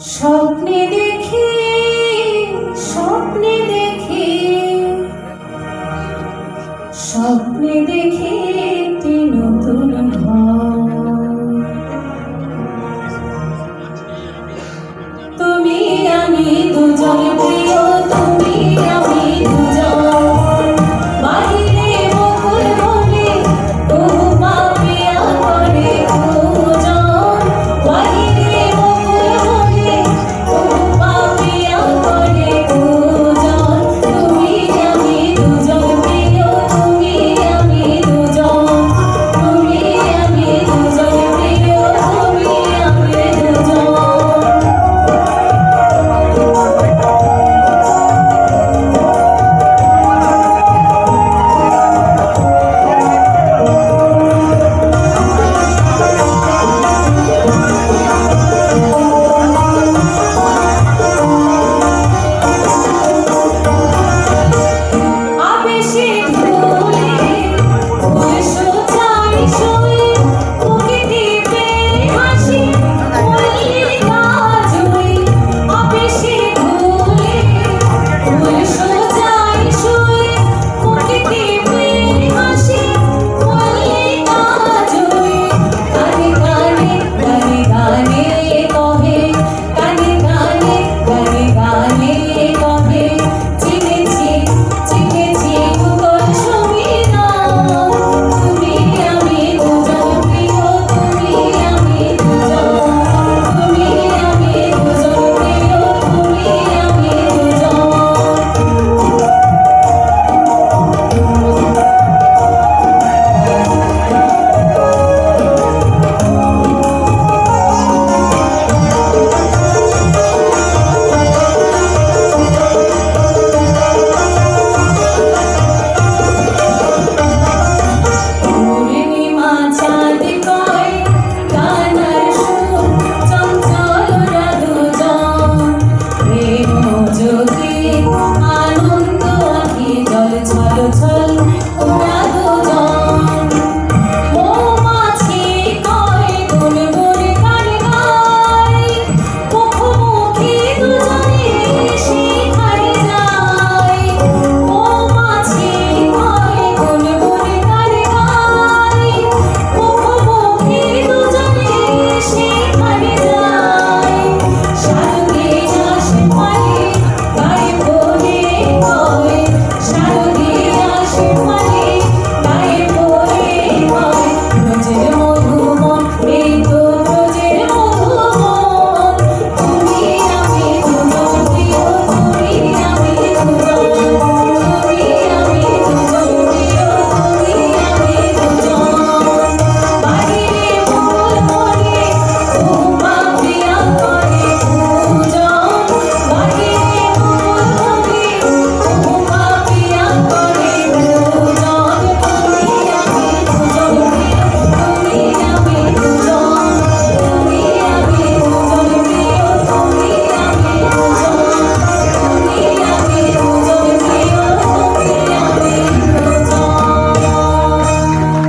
স্বপ্নে দেখি স্বপ্নে দেখি। স্বপ্নে দেখি একটি নতুন তুমি আমি দুজন প্রিয়